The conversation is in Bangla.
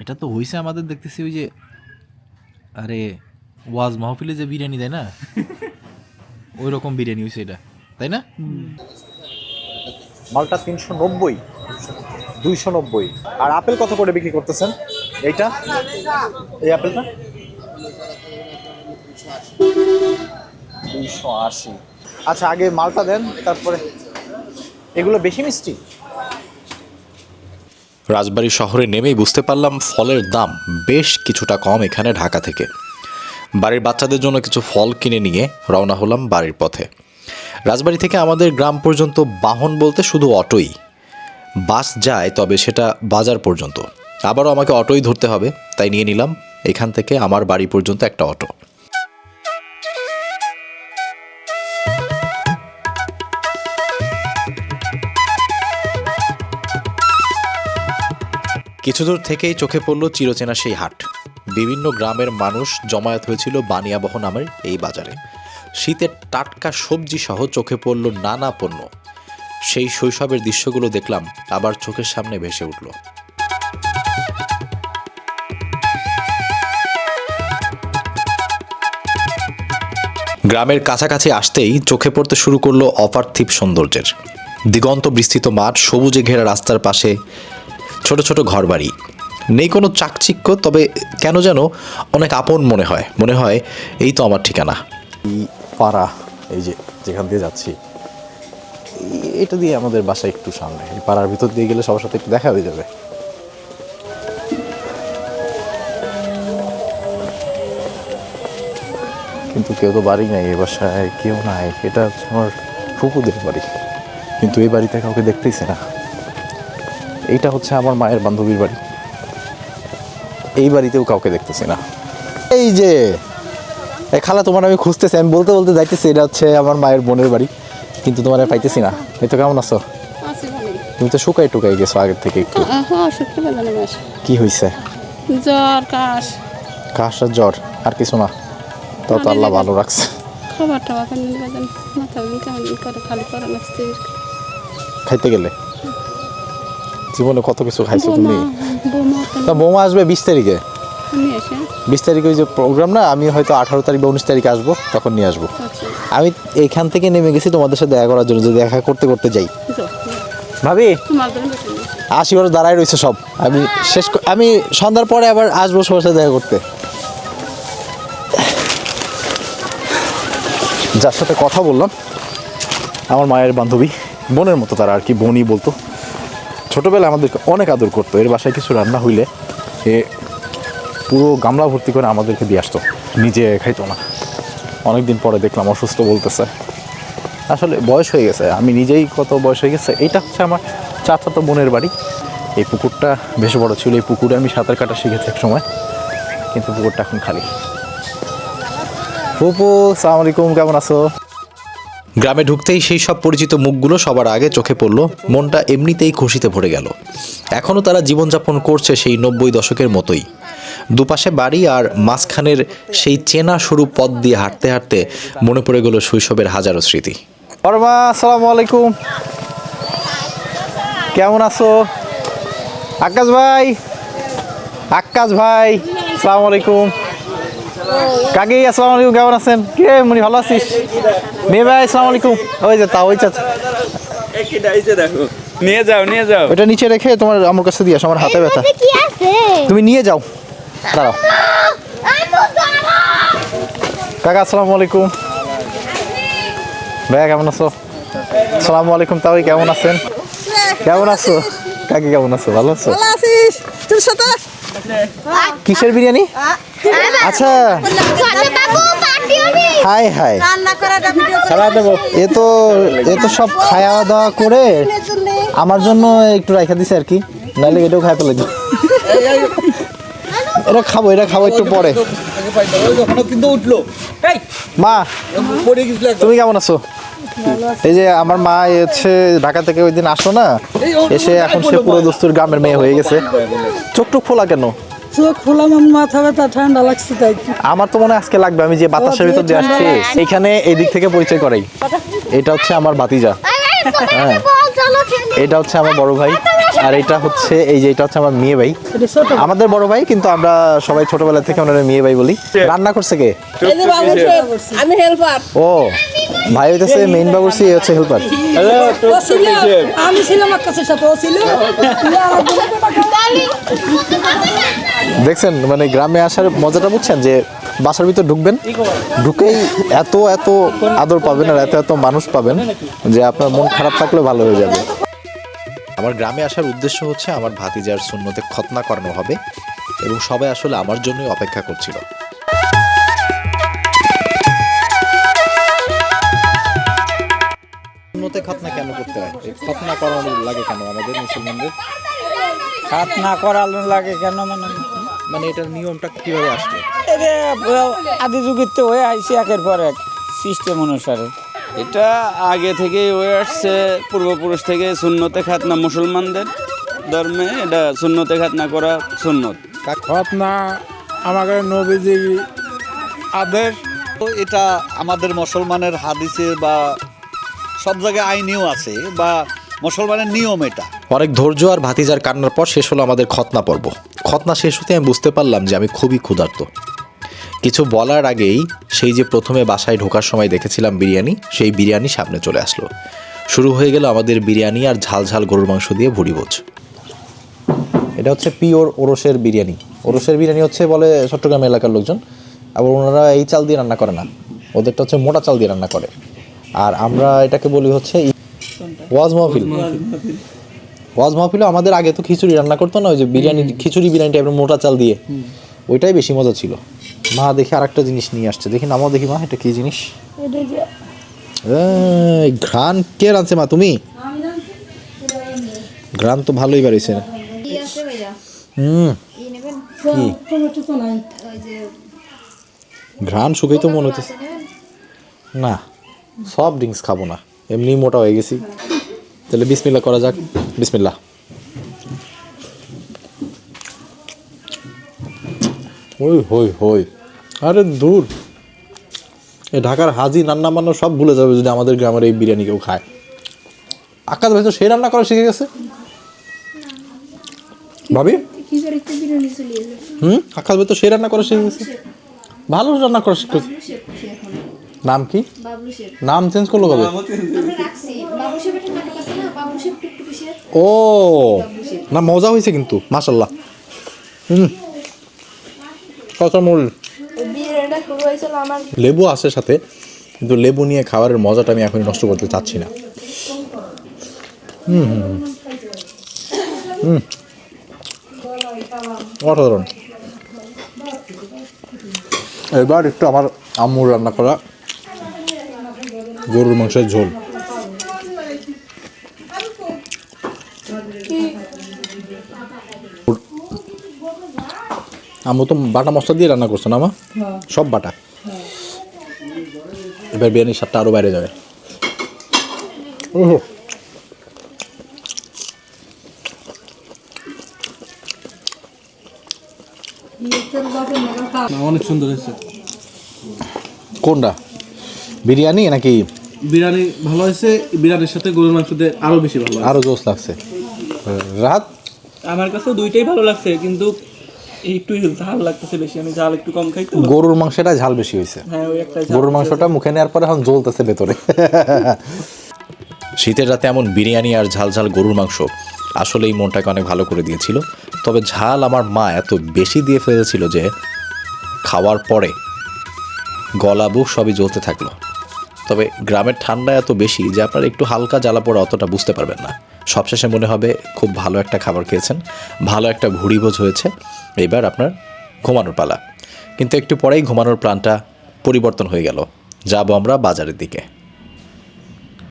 এটা তো হইছে আমাদের দেখতেছি ওই যে আরে ওয়াজ মাহফিলে যে বিরিয়ানি দেয় না? ওই রকম বিরিয়ানি হইছে এটা তাই না? মালটা তিনশো নব্বই দুইশো নব্বই। আর আপেল কত করে বিক্রি করতেছেন? এইটা? এই আপেলটা? দুইশো আশি। আচ্ছা আগে মালটা দেন তারপরে। এগুলো বেশি মিষ্টি? রাজবাড়ী শহরে নেমেই বুঝতে পারলাম ফলের দাম বেশ কিছুটা কম এখানে ঢাকা থেকে। বাড়ির বাচ্চাদের জন্য কিছু ফল কিনে নিয়ে রওনা হলাম বাড়ির পথে। রাজবাড়ি থেকে আমাদের গ্রাম পর্যন্ত বাহন বলতে শুধু অটোই। বাস যায়, তবে সেটা বাজার পর্যন্ত। আবারও আমাকে অটোই ধরতে হবে, তাই নিয়ে নিলাম। এখান থেকে আমার বাড়ি পর্যন্ত একটা অটো। কিছু দূর থেকেই চোখে পড়ল চিরচেনা সেই হাট। বিভিন্ন গ্রামের মানুষ জমায়েত হয়েছিল বানিয়াবহ নামের এই বাজারে। শীতের টাটকা সবজি সহ চোখে পড়ল নানা পণ্য। সেই শৈশবের দৃশ্যগুলো দেখলাম, আবার চোখের সামনে ভেসে উঠল। গ্রামের কাছাকাছি আসতেই চোখে পড়তে শুরু করল অপার্থিব সৌন্দর্যের। দিগন্ত বিস্তৃত মাঠ, সবুজে ঘেরা রাস্তার পাশে ছোট ছোট ঘরবাড়ি। নেই কোনো চাকচিক্য, তবে কেন যেন অনেক আপন মনে হয়। মনে হয় এই তো আমার ঠিকানা। এই পাড়া, এই যে যেখান দিয়ে যাচ্ছি, এটা দিয়ে আমাদের বাসা একটু সামনে। এই পাড়ার ভিতর দিয়ে গেলে সবার সাথে একটু দেখা হয়ে যাবে। কিন্তু কেউ তো বাড়ি নাই এ বাসায়, কেউ নাই। এটা হচ্ছে আমার ফুপুদের বাড়ি। কিন্তু এই বাড়িতে কাউকে দেখতেইছে না। এইটা হচ্ছে আমার মায়ের বান্ধবীর বাড়ি। এই বাড়িতেও কাউকে দেখতেছি না। এই যে এই খালা তোমার আমি খুঁজতেছি আমি বলতে বলতে যাইতেছি এটা হচ্ছে আমার মায়ের বোনের বাড়ি কিন্তু তোমার পাইতেছি না। এই তো কেমন আছো? তুমি তো শুকাই টুকাই গেছো আগের থেকে একটু। কি হয়েছে জ্বর কাশ। কাশ আর জ্বর আর কিছু না। তাও তো আল্লাহ ভালো রাখছে। খাবার টাবার মাথা বিন কেমন করে খালি করা লাগছে খাইতে গেলে? জীবনে কত কিছু খাইছো তুমি? তা বৌমা আসবে বিশ তারিখে। বিশ তারিখে ওই যে প্রোগ্রাম না আমি হয়তো আঠারো তারিখ বা উনিশ তারিখে আসব তখন নিয়ে আসব। আচ্ছা। আমি এইখান থেকে নেমে গেছি তোমাদের সাথে দেখা করার জন্য যে দেখা করতে করতে যাই। ভাবি। আশি বছর দাঁড়ায় রয়েছে সব। আমি শেষ ক- আমি সন্ধ্যার পরে আবার আসব সবার সাথে দেখা করতে। যার সাথে কথা বললাম আমার মায়ের বান্ধবী বোনের মতো তারা আর কি বোনই বলতো। ছোটোবেলায় আমাদেরকে অনেক আদর করতো। এর বাসায় কিছু রান্না হইলে এ পুরো গামলা ভর্তি করে আমাদেরকে দিয়ে আসতো। নিজে খাইতো না। অনেক দিন পরে দেখলাম অসুস্থ বলতেছে। আসলে বয়স হয়ে গেছে। আমি নিজেই কত বয়স হয়ে গেছে। এটা হচ্ছে আমার চাচাতো বোনের বাড়ি। এই পুকুরটা বেশ বড় ছিল। এই পুকুরে আমি সাঁতার কাটা শিখেছি এক সময়। কিন্তু পুকুরটা এখন খালি। ফুপু, সালাম আলাইকুম। কেমন আছো? গ্রামে ঢুকতেই সেই সব পরিচিত মুখগুলো সবার আগে চোখে পড়ল। মনটা এমনিতেই খুশিতে ভরে গেল। এখনও তারা জীবনযাপন করছে সেই নব্বই দশকের মতোই। দুপাশে বাড়ি আর মাঝখানের সেই চেনা সরু পথ দিয়ে হাঁটতে হাঁটতে মনে পড়ে গেল শৈশবের হাজারো স্মৃতি। বর্মা আসসালামু আলাইকুম। কেমন আছো? আকাশ ভাই আকাশ ভাই, আসসালামু আলাইকুম। কাকি আসসালামু আলাইকুম কেমন আছেন? কে মনি ভালো আছিস? মেয়ে ভাই আসসালামু আলাইকুম। ওই যে তা ওই চাচা দেখো নিয়ে যাও নিয়ে যাও। ওটা নিচে রেখে তোমার আমার কাছে দিয়ে আসো আমার হাতে ব্যথা। তুমি নিয়ে যাও। দাঁড়াও। কাকা আসসালামু আলাইকুম। ভাইয়া কেমন আছো? আসসালামু আলাইকুম তাওই কেমন আছেন? কেমন আছো? কাকি কেমন আছো? ভালো আছো? আছিস? তোর সাথে? কিসের বিরিয়ানি? আচ্ছা। High high. এ তো এ তো সব খাওয়া দাওয়া করে আমার জন্য একটু রাখা দিছে আর কি। নাহলে এটাও খাই ফেলে এটা খাব এটা খাব একটু পরে। কিন্তু উঠল। মা তুমি কেমন আছো? এই যে আমার মা হচ্ছে ঢাকা থেকে ওই দিন আসলো না এসে এখন সে পুরো দস্তুর গ্রামের মেয়ে হয়ে গেছে। চোখ টুক ফোলা কেন? চোখ খোলা আমার মাথা ব্যথা ঠান্ডা লাগছে তাই। আমার তো মনে হয় আজকে লাগবে আমি যে বাতাসের ভিতর দিয়ে আসছি এখানে এই দিক থেকে পরিচয় করাই। এটা হচ্ছে আমার ভাতিজা। হ্যাঁ। এটা হচ্ছে আমার বড় ভাই। আর এটা হচ্ছে এই যে এটা হচ্ছে আমার মেয়ে ভাই। আমাদের বড় ভাই কিন্তু আমরা সবাই ছোটবেলা থেকে ওনারা মেয়ে ভাই বলি। রান্না করছে কে? এই আমি হেল্পার ও ভাই হইতেছে মেইন বাবুর্চি এ হচ্ছে হেল্পার আমি ছিলাম কাছের সাথে ও ছিল। দেখছেন মানে গ্রামে আসার মজাটা বুঝছেন যে বাসার ভিতর ঢুকবেন? ঢুকেই এত এত আদর পাবেন আর এত এত মানুষ পাবেন যে আপনার মন খারাপ থাকলে ভালো হয়ে যাবে। আমার গ্রামে আসার উদ্দেশ্য হচ্ছে আমার ভাতিজার শূন্যতে খতনা করানো হবে এবং সবাই আসলে আমার জন্যই অপেক্ষা করছিল। শূন্যতে খতনা কেন করতে হয়? খতনা করানো লাগে কেন আমাদের মুসলমানদের? হাত না করানো লাগে কেন মানে? মানে এটার নিয়মটা কীভাবে আসলো? আদি যুগের তো হয়ে আইসি একের পর এক সিস্টেম অনুসারে। এটা আগে থেকেই হয়ে আসছে পূর্বপুরুষ থেকে সুন্নতে খাতনা মুসলমানদের ধর্মে এটা সুন্নতে খাতনা করা সুন্নত। খতনা আমাকে নবীজির আদেশ। তো এটা আমাদের মুসলমানের হাদিসে বা সব জায়গায় আইনেও আছে বা মুসলমানের নিয়ম এটা। অনেক ধৈর্য আর ভাতিজার কান্নার পর শেষ হলো আমাদের খতনা পর্ব। খতনা শেষ হতে আমি বুঝতে পারলাম যে আমি খুবই ক্ষুধার্ত। কিছু বলার আগেই সেই যে প্রথমে বাসায় ঢোকার সময় দেখেছিলাম বিরিয়ানি সেই বিরিয়ানি সামনে চলে আসলো। শুরু হয়ে গেল আমাদের বিরিয়ানি আর ঝাল ঝাল গরুর মাংস দিয়ে ভুড়ি ভোজ এটা হচ্ছে পিওর ওরসের বিরিয়ানি। ওরসের বিরিয়ানি হচ্ছে বলে চট্টগ্রাম এলাকার লোকজন আবার ওনারা এই চাল দিয়ে রান্না করে না। ওদেরটা হচ্ছে মোটা চাল দিয়ে রান্না করে। আর আমরা এটাকে বলি হচ্ছে ওয়াজ মাহফিল। ওয়াজ মাহফিলও আমাদের আগে তো খিচুড়ি রান্না করতো না ওই যে বিরিয়ানি খিচুড়ি বিরিয়ানি টাইপের মোটা চাল দিয়ে। ওইটাই বেশি মজা ছিল। মা দেখি আরেকটা জিনিস নিয়ে আসছে। দেখি নামাও দেখি মা এটা কি জিনিস? এই, ঘ্রাণ কে রাঁধছে মা তুমি? ঘ্রাণ তো ভালোই বাড়িছে হুম। ঘ্রাণ শুকেই তো মনে হচ্ছে না? সব ড্রিঙ্কস খাব না। এমনি মোটা হয়ে গেছি। তাহলে বিসমিল্লা করা যাক। বিসমিল্লা ওই হই হই। আরে দূর। এই ঢাকার হাজি রান্না বান্না সব ভুলে যাবে যদি আমাদের গ্রামের এই বিরিয়ানি কেউ খায়। আকাশ ভাই, তো সে রান্না করা শিখে গেছে? ভাবি? হুম? আকাশ ভাই, তো সে রান্না করা শিখে গেছে? ভালো রান্না করা শিখেছে নাম কি? নাম চেঞ্জ করল কবে? ও, না মজা হয়েছে কিন্তু মাশাল্লাহ হুম। কাঁচামরিচ লেবু আছে সাথে কিন্তু লেবু নিয়ে খাবারের মজাটা আমি এখনই নষ্ট করতে চাচ্ছি না। হুম হুম হুম। হুম। অসাধারণ। এবার একটু আমার আম্মুর রান্না করা গরুর মাংসের ঝোল। আম্মু তো বাটা মশলা দিয়ে রান্না করছ না মা? সব বাটা? এবার বিরিয়ানির স্বাদটা আরও বাইরে যাবে। ওহো অনেক সুন্দর হয়েছে। কোনটা? বিরিয়ানি নাকি? বিরিয়ানি ভালো হয়েছে বিরিয়ানির সাথে গরুর মাংস দিয়ে আরও বেশি ভালো। আরও জোস লাগছে। রাত আমার কাছে দুইটাই ভালো লাগছে কিন্তু একটু ঝাল লাগতেছে বেশি আমি ঝাল একটু কম খাই তো গরুর মাংসটা ঝাল বেশি হয়েছে। হ্যাঁ ওই একটা গরুর মাংসটা মুখে নেওয়ার পরে এখন জ্বলতেছে ভেতরে। শীতের রাতে এমন বিরিয়ানি আর ঝাল ঝাল গরুর মাংস আসলেই মনটাকে অনেক ভালো করে দিয়েছিল। তবে ঝাল আমার মা এত বেশি দিয়ে ফেলেছিল যে খাওয়ার পরে গলা বুক সবই জ্বলতে থাকল। তবে গ্রামের ঠান্ডা এত বেশি যে আপনার একটু হালকা জ্বালা পড়ে অতটা বুঝতে পারবেন না। সবশেষে মনে হবে খুব ভালো একটা খাবার খেয়েছেন, ভালো একটা ভুড়িভোজ হয়েছে। এবার আপনার ঘুমানোর পালা। কিন্তু একটু পরেই ঘুমানোর প্ল্যানটা পরিবর্তন হয়ে গেল। যাব আমরা বাজারের দিকে।